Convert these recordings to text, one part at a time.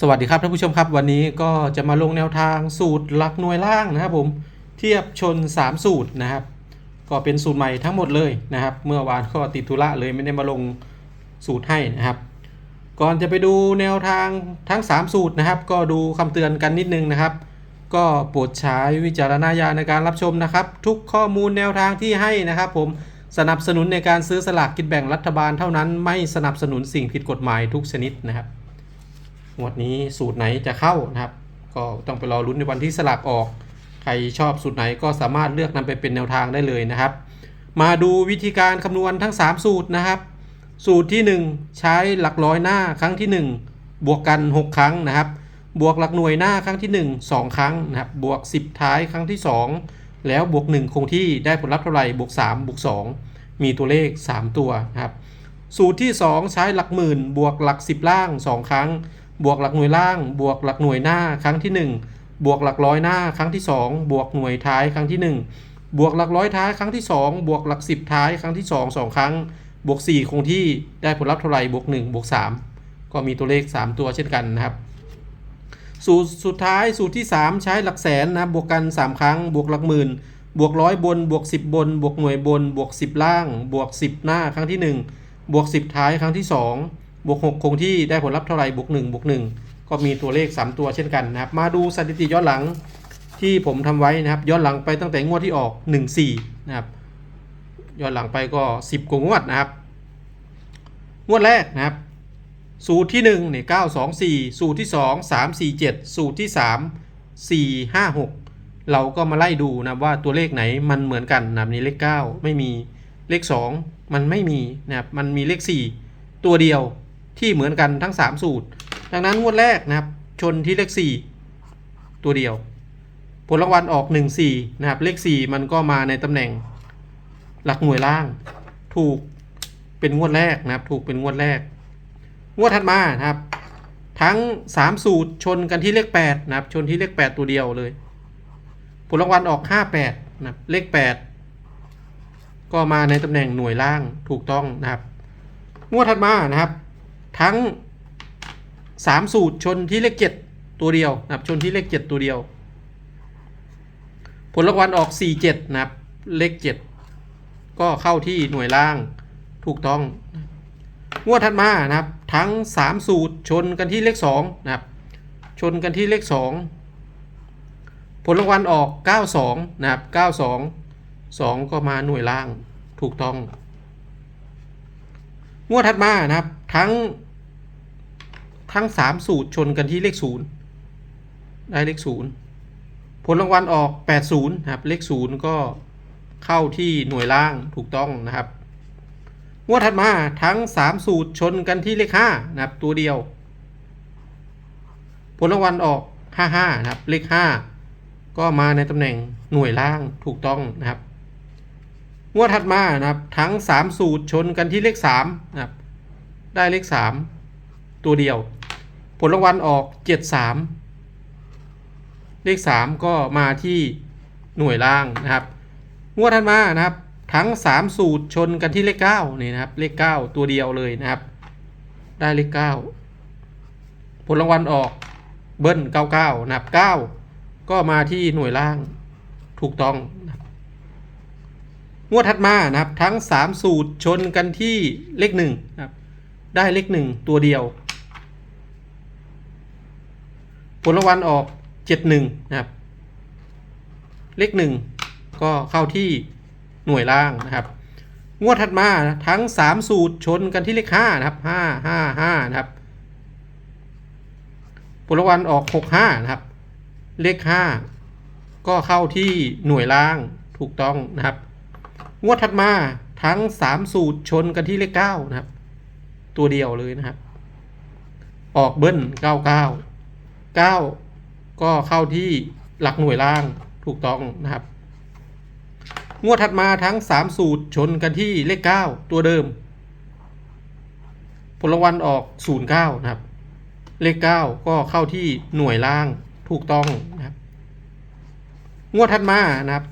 สวัสดีครับท่านผู้ชมครับ วันนี้ก็จะมาลงแนวทางสูตรหลักหน่วยล่างนะครับผมเทียบชน 3 สูตรนะครับ ก็เป็นสูตรใหม่ทั้งหมดเลยนะครับ เมื่อวานก็ติดธุระเลยไม่ได้มาลงสูตรให้นะครับ ก่อนจะไปดูแนวทางทั้ง 3 สูตรนะครับ ก็ดูคำเตือนกันนิดนึงนะครับ ก็โปรดใช้วิจารณญาณในการรับชมนะครับ ทุกข้อมูลแนวทางที่ให้นะครับ ผมสนับสนุนในการซื้อสลากกินแบ่งรัฐบาลเท่านั้น ไม่สนับสนุนสิ่งผิดกฎหมายทุกชนิดนะครับ งวดนี้สูตรไหนจะเข้านะครับ ก็ต้องไปรอลุ้นในวันที่สลากออก ใครชอบสูตรไหนก็สามารถเลือกนำไปเป็นแนวทางได้เลยนะครับ มาดูวิธีการคำนวณทั้ง 3 สูตรนะครับ สูตรที่ 1 ใช้หลักร้อยหน้าครั้งที่ 1 บวกกัน 6 ครั้งนะครับ บวกหลักหน่วยหน้าครั้งที่ 1 2 ครั้งนะครับ บวก 10 ท้ายครั้งที่ 2 แล้วบวก 1 คงที่ได้ผลลัพธ์เท่าไหร่บวก3บวก2 มีตัวเลข 3 ตัวนะครับ สูตรที่ 2 ใช้หลักหมื่น บวกหลัก 10 ล่าง 2 ครั้ง บวกหลักหน่วยล่าง บวกหลักหน่วยหน้าครั้งที่ 1 บวกหลักร้อยหน้าครั้งที่ 2 บวกหน่วยท้ายครั้งที่ 1 บวกหลักร้อยท้ายครั้งที่ 2 บวกหลัก 10 ท้ายครั้งที่ 2 2 ครั้ง บวก 4 คงที่ได้ผลลัพธ์เท่าไหร่บวก1บวก3 ก็มีตัวเลข 3 ตัวเช่นกันนะครับ สูตรสุดท้ายสูตรที่ 3 ใช้หลักแสนนะบวกกัน 3 ครั้ง บวกหลักหมื่นบวกร้อยบน บวก 10 บน บวกหน่วยบน บวก 10 ล่าง บวก 10 หน้าครั้งที่ 1 บวก 10 ท้ายครั้งที่ 2 บวก6คงที่ได้ผลลัพธ์เท่าไหร่บวก1บวก1ก็มีตัวเลข 3 ตัวเช่นกันนะครับ มาดูสถิติย้อนหลังที่ผมทำไว้นะครับ ย้อนหลังไปตั้งแต่งวดที่ออก 1-4 นะครับ ย้อนหลังไปก็ 10กว่างวดนะครับ งวดแรกนะครับ สูตรที่1เนี่ย9 2 4 สูตรที่ 2 3 4 7 สูตรที่ 3 4 5 6 เราก็มาไล่ดูนะว่าตัวเลขไหนมันเหมือนกันนะครับนี่เลข 9 ไม่มีเลข 2 มันไม่มีนะครับมันมีเลข 4 ตัวเดียว ที่เหมือนกันทั้ง 3 สูตร ดังนั้นงวดแรกนะครับ ชนที่เลข 4 ตัวเดียว ผลรางวัลออก 1 4 นะครับ เลข 4 มันก็มาในตำแหน่งหลักหน่วยล่าง ถูกเป็นงวดแรกนะครับ ถูกเป็นงวดแรก งวดถัดมานะครับ ทั้ง 3 สูตรชนกันที่เลข 8 นะครับ ชนที่เลข 8 ตัวเดียวเลย ผลรางวัลออก 58 นะครับ เลข 8ก็มาในตำแหน่งหน่วยล่างถูกต้องนะครับ งวดถัดมานะครับ ทั้ง 3 สูตรชนที่เลข7ตัวเดียวนะครับชนที่เลข7ตัวเดียว ผลรางวัลออก 47 นะครับ เลข7ก็เข้าที่หน่วยล่างถูกต้องงวดถัดมานะครับ ทั้ง 3 สูตรชนกันที่เลข2นะครับ ชนกันที่เลข 2 ผลรางวัลออก 92 นะครับ 92 2 ก็มาหน่วยล่างถูกต้อง งวดถัดมานะครับ ทั้ง ทั้ง 3 สูตรชนกันที่เลข 0 ได้เลข 0 ผลรางวัลออก 80นะครับเลข 0 ก็เข้าที่หน่วยล่างถูกต้องนะครับงวดถัดมาทั้ง 3 สูตรชนกันที่เลข5นะครับตัวเดียว ผลรางวัลออก 55นะครับเลข 5 ก็มาในตำแหน่งหน่วยล่างถูกต้องนะครับงวดถัดมานะครับทั้ง 3 สูตรชนกันที่เลข3นะครับได้เลข 3 ตัวเดียว ผลรางวัลออก 73 เลข 3 ก็มาที่หน่วยล่างนะครับ งวดถัดมานะครับ ทั้ง 3 สูตรชนกันที่เลข9นี่นะครับ เลข 9 ตัวเดียวเลยนะครับ ได้เลข 9 ผลรางวัลออกเบิ้ล99 นะครับ 9 ก็มาที่หน่วยล่างถูกต้องงวดถัดมานะครับ ทั้ง 3 สูตรชนกันที่เลข1นะครับ ได้เลข 1 ตัวเดียว ผลรางวัลออก 71 นะครับ เลข1ก็เข้าที่หน่วยล่างนะครับ งวดถัดมาทั้ง 3 สูตรชนกันที่เลข5นะครับ 5 5 5 นะครับ ผลรางวัลออก 65 นะครับ เลข 5 ก็เข้าที่หน่วยล่างถูกต้องนะครับ งวดถัดมาทั้ง 3 สูตรชนกันที่เลข9นะครับ ตัวเดียวเลยนะครับ ออกเบิ้ล 99 9 ก็เข้าที่หลักหน่วยล่างถูกต้องนะครับ งวดถัดมาทั้ง 3 สูตรชนกันที่เลข 9 ตัวเดิม ผลรางวัลออก 09 นะครับ เลข 9 ก็เข้าที่หน่วยล่างถูกต้องนะครับ งวดถัดมานะครับ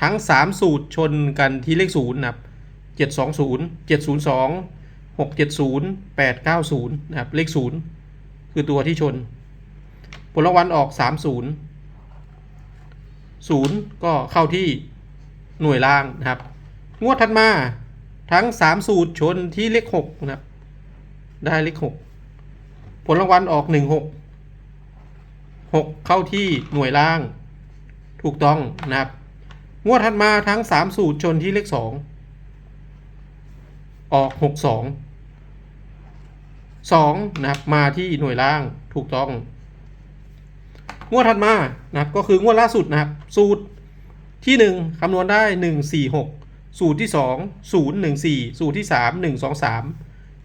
ทั้ง 3 สูตรชนกันที่เลข 0 นะครับ 720 702 670 890 นะครับ เลข 0 คือตัวที่ชน ผลรางวัลออกสามศูนย์ศูนย์ก็เข้าที่หน่วยล่างนะครับ งวดถัดมาทั้งสามสูตรชนที่เลขหกนะครับ ได้เลขหกผลรางวัลออกหนึ่งหกหกเข้าที่หน่วยล่าง ถูกต้องนะครับ งวดถัดมาทั้งสามสูตรชนที่เลขสองออกหกสองสองนะครับ มาที่หน่วยล่างถูกต้อง งวดถัดมานะครับก็คืองวดล่าสุดนะครับ สูตรที่หนึ่งคำนวณได้หนึ่งสี่หกสูตรที่สองศูนย์หนึ่งสี่สูตรที่สามหนึ่งสองสาม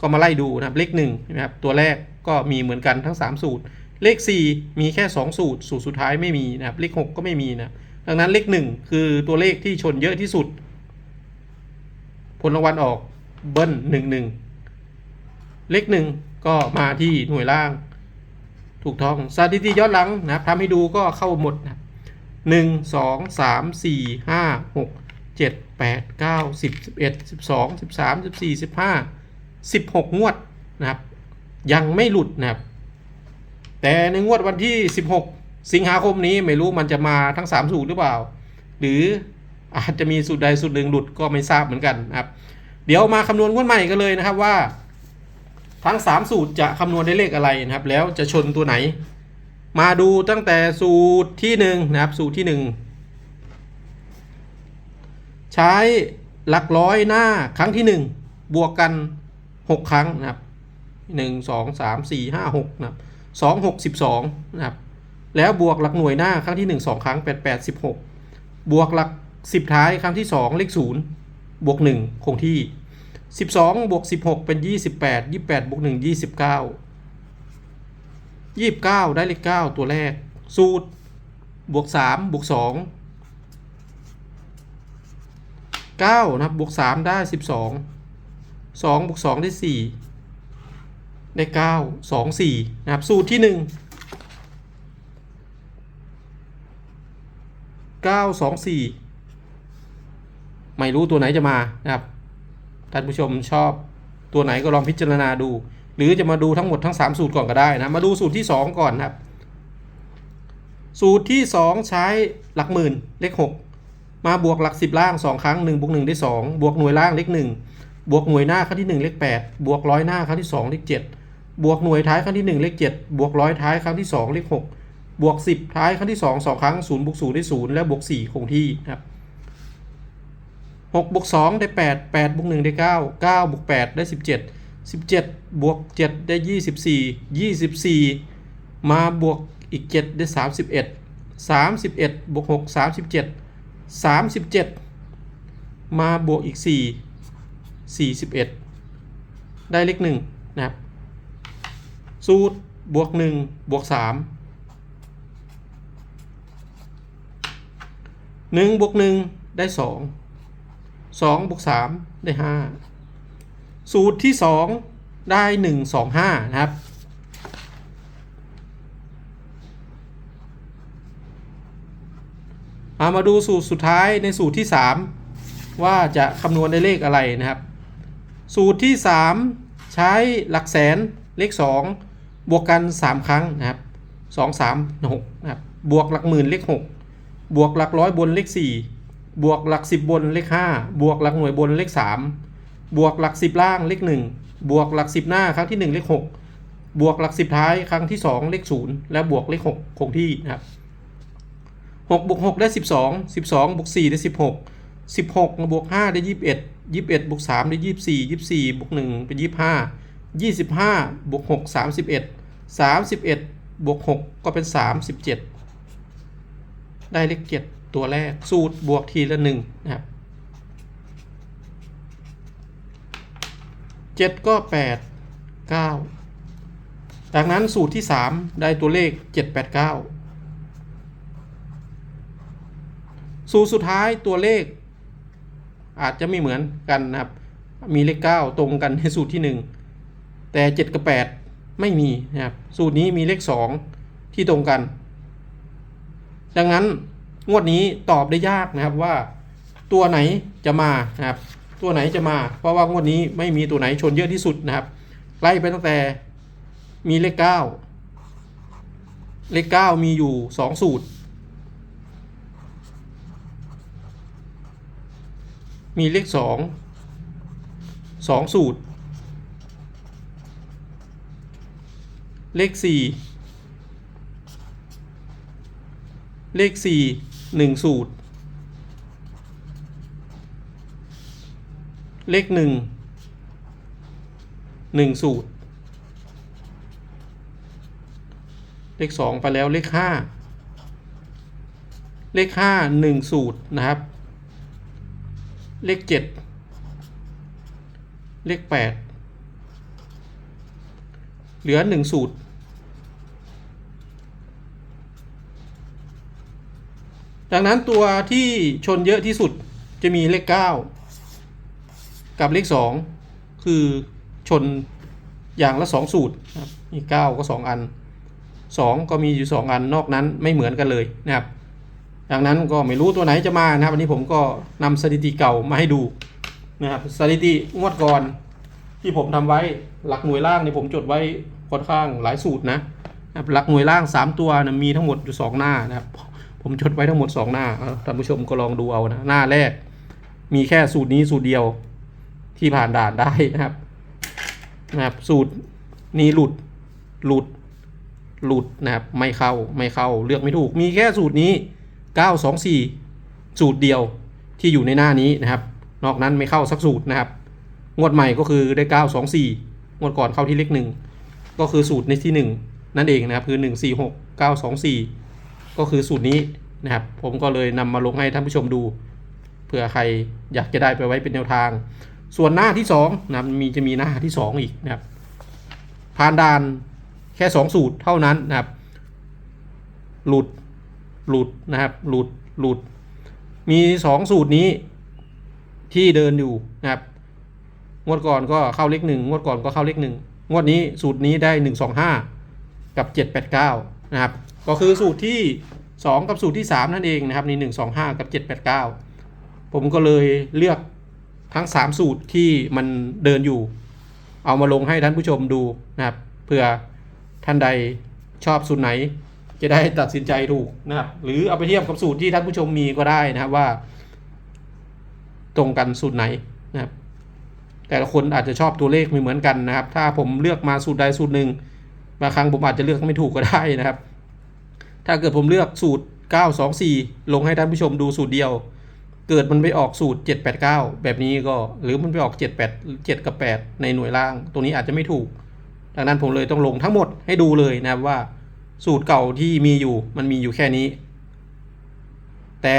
ก็มาไล่ดูนะครับเลขหนึ่งนะครับตัวแรกก็มีเหมือนกันทั้งสามสูตร เลขสี่มีแค่สองสูตร สูตรสุดท้ายไม่มีนะครับเลขหกก็ไม่มีนะดังนั้นเลขหนึ่งคือตัวเลขที่ชนเยอะที่สุด ผลรางวัลออกเบิ้ลหนึ่งหนึ่งเลขหนึ่งก็มาที่หน่วยล่าง ถูกต้องสถิติย้อนหลังนะครับทำให้ดูก็เข้าหมดนะหนึ่งสองสามสี่ห้าหกเจ็ดแปดเก้าสิบสิบเอ็ดสิบสองสิบสามสิบสี่สิบห้าสิบหกงวดนะครับ ยังไม่หลุดนะครับ แต่ในงวดวันที่16สิงหาคมนี้ไม่รู้มันจะมาทั้ง3สูตรหรือเปล่า หรืออาจจะมีสูตรใดสูตรหนึ่งหลุดก็ไม่ทราบเหมือนกันนะครับ เดี๋ยวมาคำนวณงวดใหม่กันเลยนะครับว่า ทั้ง 3 สูตรจะคำนวณได้เลขอะไรนะครับ แล้วจะชนตัวไหน มาดูตั้งแต่สูตรที่1นะครับ สูตรที่ 1 ใช้หลักร้อยหน้าครั้งที่ 1 บวกกัน 6 ครั้งนะครับหนึ่งสองสามสี่ห้าหกนะครับสองหกสิบสองนะครับ แล้วบวกหลักหน่วยหน้าครั้งที่หนึ่งสองครั้งแปดแปดสิบหกบวกหลักสิบท้ายครั้งที่สองเลขศูนย์บวกหนึ่งคงที่ สิบสองบวกสิบหกเป็นยี่สิบแปดยี่แปดบวกหนึ่งยี่สิบเก้ายี่สิบเก้าได้เลขเก้าตัวแรก สูตรบวกสามบวกสองเก้านะครับบวกสามได้สิบสองสองบวกสองได้สี่ได้เก้าสองสี่นะครับสูตรที่หนึ่งเก้าสองสี่ไม่รู้ตัวไหนจะมานะครับ ท่านผู้ชมชอบตัวไหนก็ลองพิจารณาดู หรือจะมาดูทั้งหมดทั้ง 3 สูตรก่อนก็ได้นะ มาดูสูตรที่ 2 ก่อนครับ สูตรที่ 2 ใช้หลักหมื่นเลข 6 มาบวกหลัก 10 ล่าง 2 ครั้ง1บวก1ได้ 2 บวกหน่วยล่างเลข 1 บวกหน่วยหน้าครั้งที่ 1 เลข 8 บวกร้อยหน้าครั้งที่ 2 เลข 7 บวกหน่วยท้ายครั้งที่ 1 เลข 7 บวกร้อยท้ายครั้งที่ 2 เลข 6 บวก 10 ท้ายครั้งที่ 2 2 ครั้ง0บวก0ได้ 0 และบวก4คงที่นะครับ 6บวก2ได้ 8 8บวก1ได้ 9 9บวก8ได้ 17 17 บวก 7 ได้ 24 24 มาบวกอีก 7 ได้ 31 31 บวก 6 37 37 มาบวกอีก 4 41 ได้เลข1นะครับ สูตรบวก 1 บวก 3 1บวก 1 ได้ 2 2บวก3ได้ 5 สูตรที่ 2 ได้ 1 2 5 นะครับมามาดูสูตรสุดท้ายในสูตรที่ 3 ว่าจะคำนวณได้เลขอะไรนะครับ สูตรที่ 3 ใช้หลักแสนเลข 2 บวกกัน 3 ครั้งนะครับ2 3 6นะครับบวกหลักหมื่นเลข 6 บวกหลักร้อยบนเลข 4 บวกหลัก10บนเลข5บวกหลักหน่วยบนเลข3บวกหลัก10ล่างเลข1บวกหลัก10หน้าครั้งที่1เลข6บวกหลัก10ท้ายครั้งที่2เลข0และบวกเลข6คงที่นะครับ6บวก6ได้12 12บวก4ได้16 16บวก5ได้21 21บวก3ได้24 24บวก1เป็น25 25บวก6 31 31บวก6ก็เป็น37ได้เลข7 ตัวแรกสูตรบวกทีละ1นะครับ7ก็8 9จากนั้นสูตรที่3ได้ตัวเลข7 8 9สูตรสุดท้ายตัวเลข อาจจะไม่เหมือนกันนะครับ มีเลข 9 ตรงกันในสูตรที่ 1 แต่ 7 กับ 8 ไม่มีนะครับ สูตรนี้มีเลข 2 ที่ตรงกัน ดังนั้น งวดนี้ตอบได้ยากนะครับว่า ตัวไหนจะมานะครับ ตัวไหนจะมา เพราะว่างวดนี้ไม่มีตัวไหนชนเยอะที่สุดนะครับ ไล่ไปตั้งแต่มีเลข9เลขเก้ามีอยู่สองสูตร มีเลขสองสองสูตร เลขสี่เลขสี่ หนึ่งสูตร เลขหนึ่งหนึ่งสูตร เลขสองไปแล้วเลขห้าเลขห้าหนึ่งสูตรนะครับ เลขเจ็ดเลขแปดเหลือหนึ่งสูตร ดังนั้นตัวที่ชนเยอะที่สุดจะมีเลขเก้ากับเลขสองคือชนอย่างละสองสูตรนะครับมีเก้าก็สองอันสองก็มีอยู่สองอันนอกนั้นไม่เหมือนกันเลยนะครับ ดังนั้นก็ไม่รู้ตัวไหนจะมานะครับวันนี้ผมก็นำสถิติเก่ามาให้ดูนะครับสถิติงวดก่อนที่ผมทำไว้หลักหน่วยล่างนี่ผมจดไว้ค่อนข้างหลายสูตรนะหลักหน่วยล่าง 3 ตัวนะมีทั้งหมดอยู่ 2 หน้านะครับ ผมจดไว้ทั้งหมด 2 หน้าท่านผู้ชมก็ลองดูเอานะหน้าแรก มีแค่สูตรนี้สูตรเดียวที่ผ่านด่านได้นะครับนะครับ สูตรนี้หลุดหลุดหลุดนะครับ ไม่เข้าไม่เข้าเลือกไม่ถูก มีแค่สูตรนี้ 924 สูตรเดียวที่อยู่ในหน้านี้นะครับ นอกนั้นไม่เข้าสักสูตรนะครับ งวดใหม่ก็คือได้ 924 งวดก่อนเข้าที่เลขหนึ่งก็คือสูตรในที่ 1 นั่นเองนะครับคือ 146 924 ก็คือสูตรนี้นะครับ ผมก็เลยนำมาลงให้ท่านผู้ชมดูเผื่อใครอยากจะได้ไปไว้เป็นแนวทาง ส่วนหน้าที่2นะครับมีจะมีหน้าที่ 2 อีกนะครับผ่านด่านแค่ 2 สูตรเท่านั้นนะครับ หลุดหลุดนะครับ หลุดหลุด มีสองสูตรนี้ที่เดินอยู่นะครับ งวดก่อนก็เข้าเลขหนึ่งงวดก่อนก็เข้าเลขหนึ่งงวดนี้สูตรนี้ได้หนึ่งสองห้ากับเจ็ดแปดเก้านะครับ ก็คือสูตรที่สองกับสูตรที่สามนั่นเองนะครับนี่หนึ่งสองห้ากับเจ็ดแปดเก้าผมก็เลยเลือกทั้งสามสูตรที่มันเดินอยู่ เอามาลงให้ท่านผู้ชมดูนะครับเผื่อท่านใดชอบสูตรไหน จะได้ตัดสินใจถูกนะครับหรือเอาไปเทียบกับสูตรที่ท่านผู้ชมมีก็ได้นะครับว่า ตรงกันสูตรไหนนะครับแต่ละคนอาจจะชอบตัวเลขไม่เหมือนกันนะครับ ถ้าผมเลือกมาสูตรใดสูตรหนึ่งบางครั้งผมอาจจะเลือกไม่ถูกก็ได้นะครับ ถ้าเกิดผมเลือกสูตร 924 ลงให้ท่านผู้ชมดูสูตรเดียว เกิดมันไปออกสูตร 789 แบบนี้ก็ หรือมันไปออก 78 7 กับ 8 ในหน่วยล่าง ตรงนี้อาจจะไม่ถูก ดังนั้นผมเลยต้องลงทั้งหมดให้ดูเลยนะครับว่า สูตรเก่าที่มีอยู่มันมีอยู่แค่นี้ แต่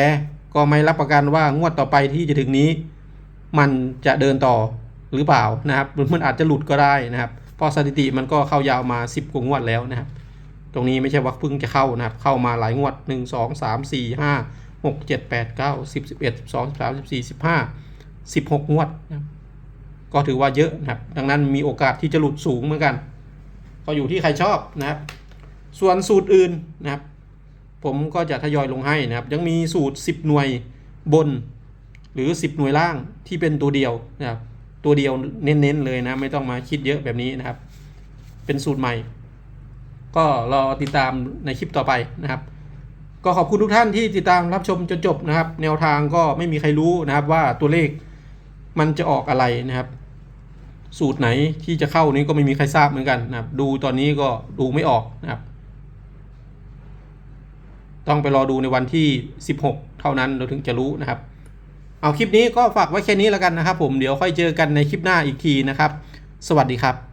ก็ไม่รับประกันว่างวดต่อไปที่จะถึงนี้ มันจะเดินต่อหรือเปล่านะครับหรือมันอาจจะหลุดก็ได้นะครับเพราะสถิติมันก็เข้ายาวมา 10กว่างวดแล้วนะครับ ตรงนี้ไม่ใช่ว่าเพิ่งจะเข้านะครับ เข้ามาหลายงวด 1 2 3 4 5 6 7 8 9 10 11 12 13 14 15 16 งวดนะครับก็ถือว่าเยอะนะครับ ดังนั้นมีโอกาสที่จะหลุดสูงเหมือนกัน ก็อยู่ที่ใครชอบนะครับ ส่วนสูตรอื่นนะครับ ผมก็จะทยอยลงให้นะครับ ยังมีสูตร 10 หน่วยบนหรือ 10 หน่วยล่างที่เป็นตัวเดียวนะครับ ตัวเดียวเน้นๆเลยนะ ไม่ต้องมาคิดเยอะแบบนี้นะครับ เป็นสูตรใหม่ ก็รอติดตามในคลิปต่อไปนะครับ ก็ขอบคุณทุกท่านที่ติดตามรับชมจนจบนะครับ แนวทางก็ไม่มีใครรู้นะครับว่าตัวเลขมันจะออกอะไรนะครับ สูตรไหนที่จะเข้านี้ก็ไม่มีใครทราบเหมือนกันนะครับ ดูตอนนี้ก็ดูไม่ออกนะครับ ต้องไปรอดูในวันที่ 16 เท่านั้นเราถึงจะรู้นะครับ เอาคลิปนี้ก็ฝากไว้แค่นี้แล้วกันนะครับ ผมเดี๋ยวค่อยเจอกันในคลิปหน้าอีกทีนะครับ สวัสดีครับ